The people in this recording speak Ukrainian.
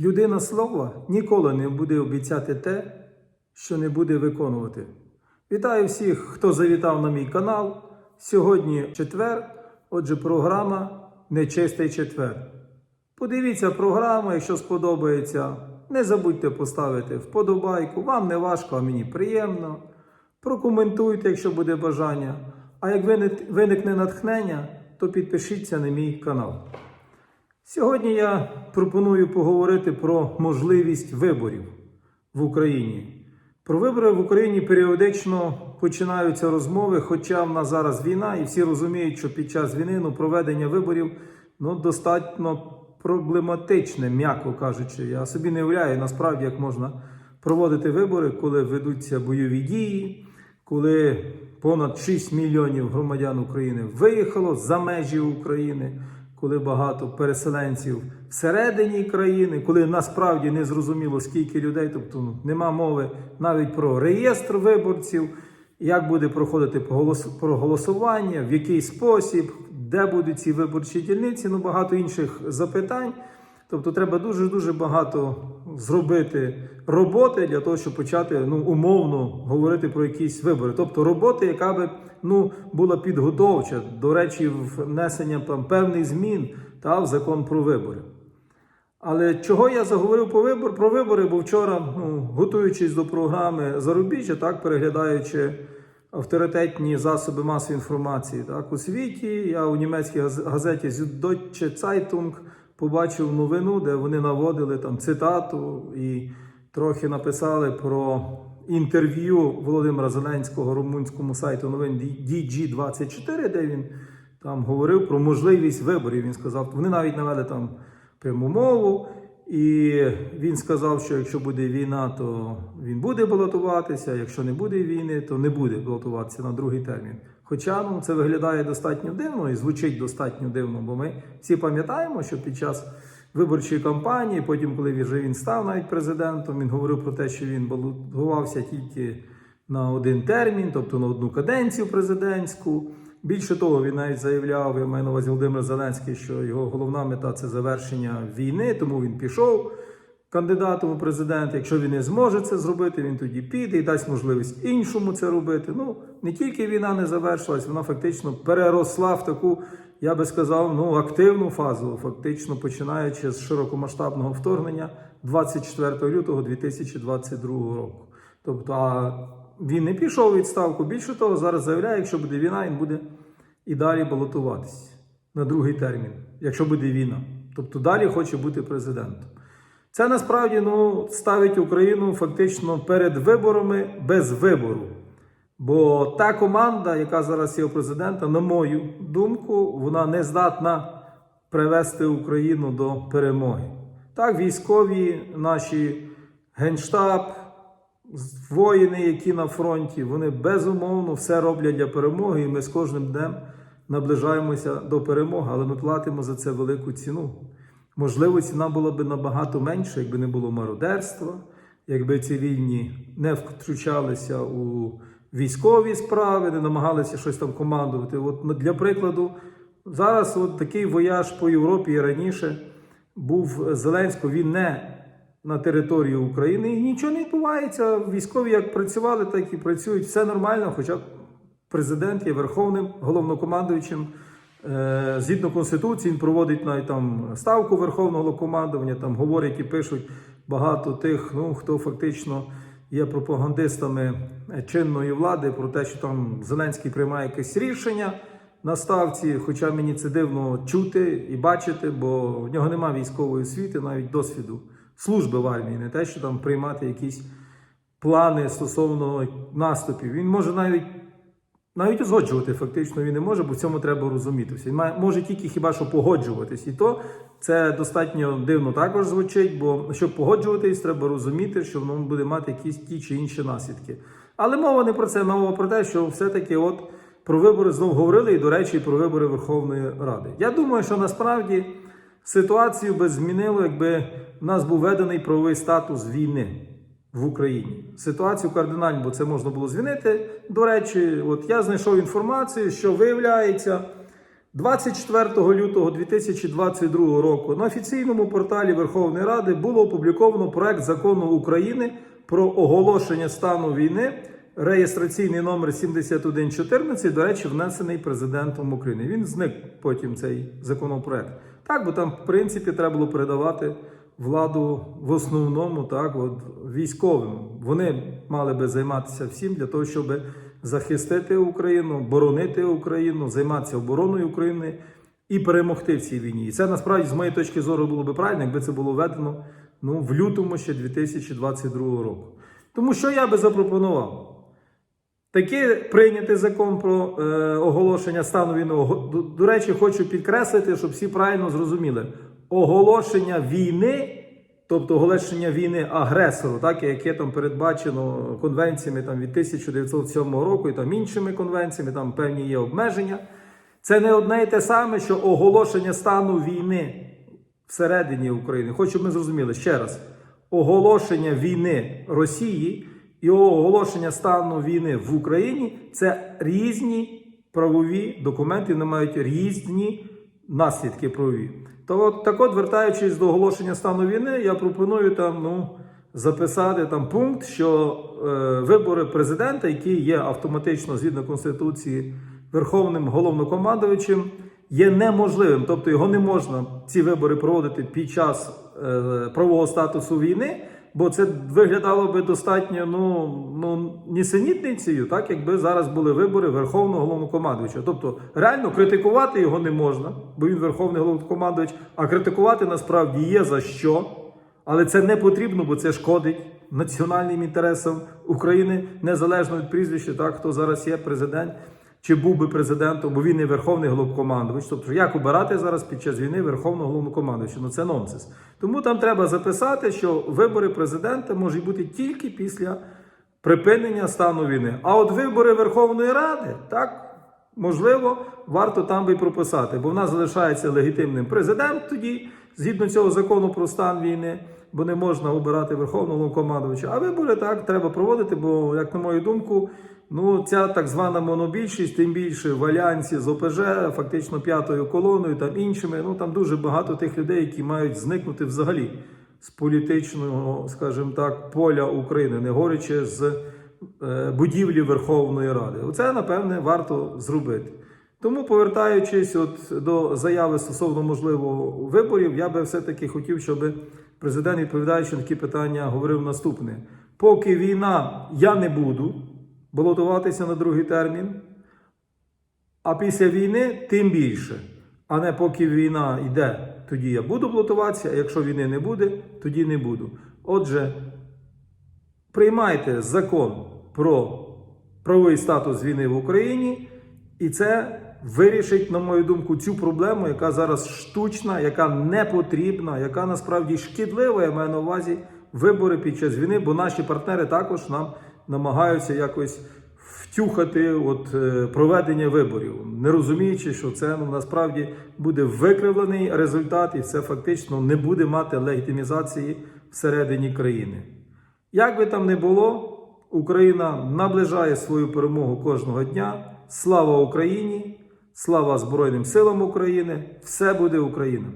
Людина слова ніколи не буде обіцяти те, що не буде виконувати. Вітаю всіх, хто завітав на мій канал. Сьогодні четвер, отже, програма Нечистий четвер. Подивіться програму, якщо сподобається. Не забудьте поставити вподобайку. Вам не важко, а мені приємно. Прокоментуйте, якщо буде бажання. А як виникне натхнення, то підпишіться на мій канал. Сьогодні я пропоную поговорити про можливість виборів в Україні. Про вибори в Україні періодично починаються розмови, хоча в нас зараз війна, і всі розуміють, що під час війни ну, проведення виборів ну, достатньо проблематичне, м'яко кажучи. Я собі не уявляю насправді, як можна проводити вибори, коли ведуться бойові дії, коли понад 6 мільйонів громадян України виїхало за межі України, коли багато переселенців всередині країни, коли насправді не зрозуміло скільки людей, тобто ну, нема мови навіть про реєстр виборців, як буде проходити про проголосування, в який спосіб, де будуть ці виборчі дільниці, ну багато інших запитань. Тобто треба дуже дуже багато зробити роботи для того, щоб почати ну умовно говорити про якісь вибори. Тобто роботи, яка би ну була підготовча, до речі, внесення певних змін та в закон про вибори. Але чого я заговорив по вибор, про вибори? Бо вчора, ну, готуючись до програми Зарубіжжя, так переглядаючи авторитетні засоби масової інформації так, у світі, я у німецькій газеті Süddeutsche Zeitung побачив новину, де вони наводили там цитату і трохи написали про інтерв'ю Володимира Зеленського румунському сайту новин DG24, де він там говорив про можливість виборів. Він сказав, вони навіть навели там пряму мову. І він сказав, що якщо буде війна, то він буде балотуватися. Якщо не буде війни, то не буде балотуватися на другий термін. Хоча ну, це виглядає достатньо дивно і звучить достатньо дивно, бо ми всі пам'ятаємо, що під час виборчої кампанії, потім, коли вже він став навіть президентом, він говорив про те, що він балотувався тільки на один термін, тобто на одну каденцію президентську. Більше того, він навіть заявляв, я маю на увазі Володимир Зеленський, що його головна мета це завершення війни, тому він пішов кандидатом у президенти. Якщо він не зможе це зробити, він тоді піде і дасть можливість іншому це робити. Ну не тільки війна не завершилась, вона фактично переросла в таку, я би сказав, ну активну фазу, фактично починаючи з широкомасштабного вторгнення 24 лютого 2022 року. Тобто, а він не пішов у відставку. Більше того, зараз заявляє, якщо буде війна, він буде і далі балотуватись на другий термін, якщо буде війна. Тобто далі хоче бути президентом. Це насправді ну, ставить Україну фактично перед виборами без вибору. Бо та команда, яка зараз є у президента, на мою думку, вона не здатна привести Україну до перемоги. Так, військові, наші генштаб, воїни, які на фронті, вони безумовно все роблять для перемоги, і ми з кожним днем наближаємося до перемоги, але ми платимо за це велику ціну. Можливо, ціна була б набагато менша, якби не було мародерства, якби цивільні не втручалися у військові справи, не намагалися щось там командувати. От для прикладу, зараз от такий вояж по Європі раніше був Зеленського, він не на території України і нічого не відбувається. Військові як працювали, так і працюють. Все нормально, хоча президент є верховним головнокомандуючим. Е, Згідно Конституції, він проводить навіть там ставку верховного командування, там говорять і пишуть багато тих, ну хто фактично є пропагандистами чинної влади про те, що там Зеленський приймає якесь рішення на ставці. Хоча мені це дивно чути і бачити, бо в нього немає військової освіти, навіть досвіду служби в армії, не те, що там приймати якісь плани стосовно наступів. Він може навіть навіть узгоджувати фактично він не може, бо в цьому треба розумітися. Він має, може тільки хіба що погоджуватись. І то це достатньо дивно також звучить, бо щоб погоджуватись, треба розуміти, що воно буде мати якісь ті чи інші наслідки. Але мова не про це, мова про те, що все-таки от про вибори знову говорили, і, до речі, про вибори Верховної Ради. Я думаю, що насправді ситуацію би змінило, якби в нас був введений правовий статус війни в Україні. Ситуацію кардинально, бо це можна було змінити. До речі, от я знайшов інформацію, що виявляється, 24 лютого 2022 року на офіційному порталі Верховної Ради було опубліковано проект закону України про оголошення стану війни, реєстраційний номер 7114, до речі, внесений президентом України. Він зник потім цей законопроект. Так, бо там, в принципі, треба було передавати владу в основному так, от, військовим. Вони мали би займатися всім для того, щоб захистити Україну, боронити Україну, займатися обороною України і перемогти в цій війні. І це насправді, з моєї точки зору, було би правильно, якби це було введено ну, в лютому ще 2022 року. Тому що я би запропонував? Таки прийнятий закон про е, оголошення стану війни. До, до речі, хочу підкреслити, щоб всі правильно зрозуміли. Оголошення війни, тобто оголошення війни агресору, так яке там передбачено конвенціями там, від 1907 року і там іншими конвенціями, там певні є обмеження. Це не одне і те саме, що оголошення стану війни всередині України. Хочу, щоб ми зрозуміли ще раз: оголошення війни Росії і оголошення стану війни в Україні це різні правові документи, вони мають різні наслідки правові. То от, так от, вертаючись до оголошення стану війни, я пропоную там ну, записати там пункт, що е, вибори президента, які є автоматично згідно Конституції Верховним головнокомандувачем, є неможливим. Тобто його не можна ці вибори проводити під час е, правового статусу війни, бо це виглядало би достатньо ну, ну, нісенітницею, так якби зараз були вибори Верховного головнокомандувача. Тобто реально критикувати його не можна, бо він Верховний головнокомандувач, а критикувати насправді є за що. Але це не потрібно, бо це шкодить національним інтересам України, незалежно від прізвища, так хто зараз є президент чи був би президентом, бо він не верховний головнокомандувач. Тобто, як обирати зараз під час війни верховного головнокомандувача? Ну це нонсенс. Тому там треба записати, що вибори президента можуть бути тільки після припинення стану війни. А от вибори Верховної Ради, так. Можливо, варто там би прописати, бо в нас залишається легітимним президент тоді, згідно цього закону про стан війни, бо не можна обирати верховного командувача. А вибори так треба проводити, бо, як на мою думку, ну ця так звана монобільшість, тим більше в альянсі з ОПЖ, фактично п'ятою колоною, там іншими. Ну там дуже багато тих людей, які мають зникнути взагалі з політичного, скажімо так, поля України, не говорячи з е, будівлі Верховної Ради. Оце, напевне, варто зробити. Тому, повертаючись от до заяви стосовно можливо виборів, я би все-таки хотів, щоб президент, відповідаючи на такі питання, говорив наступне: поки війна, я не буду балотуватися на другий термін, а після війни тим більше. А не поки війна йде, тоді я буду балотуватися, а якщо війни не буде, тоді не буду. Отже, приймайте закон про правовий статус війни в Україні, і це вирішить, на мою думку, цю проблему, яка зараз штучна, яка не потрібна, яка насправді шкідлива, я маю на увазі вибори під час війни, бо наші партнери також нам намагаються якось втюхати от, е, проведення виборів, не розуміючи, що це ну, насправді буде викривлений результат, і це фактично не буде мати легітимізації всередині країни. Як би там не було, Україна наближає свою перемогу кожного дня. Слава Україні! Слава Збройним силам України! Все буде Україна!